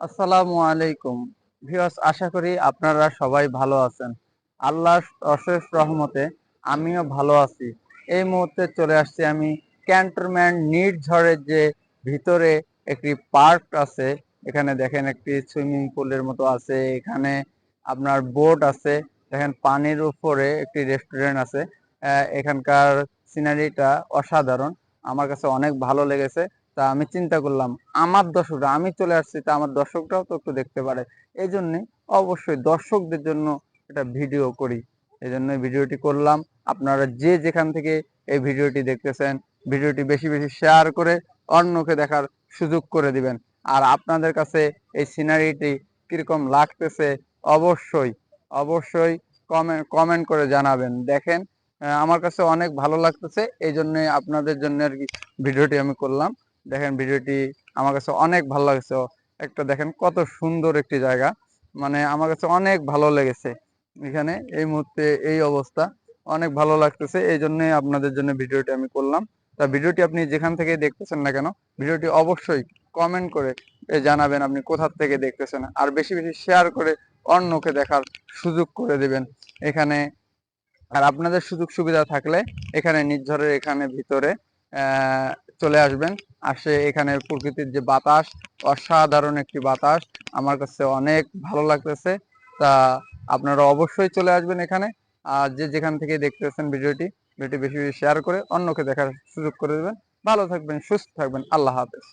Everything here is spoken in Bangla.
আসসালামু আলাইকুম। ভিউয়ার্স, আশা করি আপনারা সবাই ভালো আছেন। আল্লাহর অশেষ রহমতে আমিও ভালো আছি। এই মুহূর্তে চলে আসছি আমি ক্যান্টনমেন্ট নির্ঝরের যে ভিতরে একটি পার্ক আছে, এখানে দেখেন একটি সুইমিং পুলের মতো আছে, এখানে আপনার বোট আছে, দেখেন পানির উপরে একটি রেস্টুরেন্ট আছে। এখানকার সিনারিটা অসাধারণ। আমার কাছে অনেক ভালো লেগেছে। তা আমি চিন্তা করলাম, আমার দর্শকরা, আমি চলে আসছি, তা আমার দর্শকরাও তো একটু দেখতে পারে। এই জন্যে অবশ্যই দর্শকদের জন্য একটা ভিডিও করি। এই জন্য ভিডিওটি করলাম। আপনারা যে যেখান থেকে এই ভিডিওটি দেখতেছেন, ভিডিওটি বেশি বেশি শেয়ার করে অন্যকে দেখার সুযোগ করে দিবেন। আর আপনাদের কাছে এই সিনারিটি কীরকম লাগতেছে অবশ্যই অবশ্যই কমেন্ট কমেন্ট করে জানাবেন। দেখেন আমার কাছে অনেক ভালো লাগতেছে এই জন্য আপনাদের জন্য আর কি ভিডিওটি আমি করলাম। দেখেন ভিডিওটি আমার কাছে অনেক ভালো লাগছে। একটা দেখেন কত সুন্দর একটি জায়গা। মানে আমার কাছে অনেক ভালো লেগেছে। এখানে এই মুহূর্তে এই অবস্থা। অনেক ভালো লাগতেছে। এই জন্য আপনাদের জন্য ভিডিওটি আমি করলাম। তা ভিডিওটি আপনি যেখান থেকে দেখতেছেন না কেন, ভিডিওটি অবশ্যই কমেন্ট করে জানাবেন আপনি কোথার থেকে দেখতেছেন। আর বেশি বেশি শেয়ার করে অন্যকে দেখার সুযোগ করে দিবেন এখানে। আর আপনাদের সুযোগ সুবিধা থাকলে এখানে নির্ঝরের এখানে ভিতরে চলে আসবেন। আসে এখানে প্রকৃতির যে বাতাস, অসাধারণ একটি বাতাস, আমার কাছে অনেক ভালো লাগতেছে। তা আপনারা অবশ্যই চলে আসবেন এখানে। আর যে যেখান থেকে দেখতেছেন ভিডিওটি ভিডিওটি বেশি বেশি শেয়ার করে অন্যকে দেখার সুযোগ করে দেবেন। ভালো থাকবেন, সুস্থ থাকবেন। আল্লাহ হাফেজ।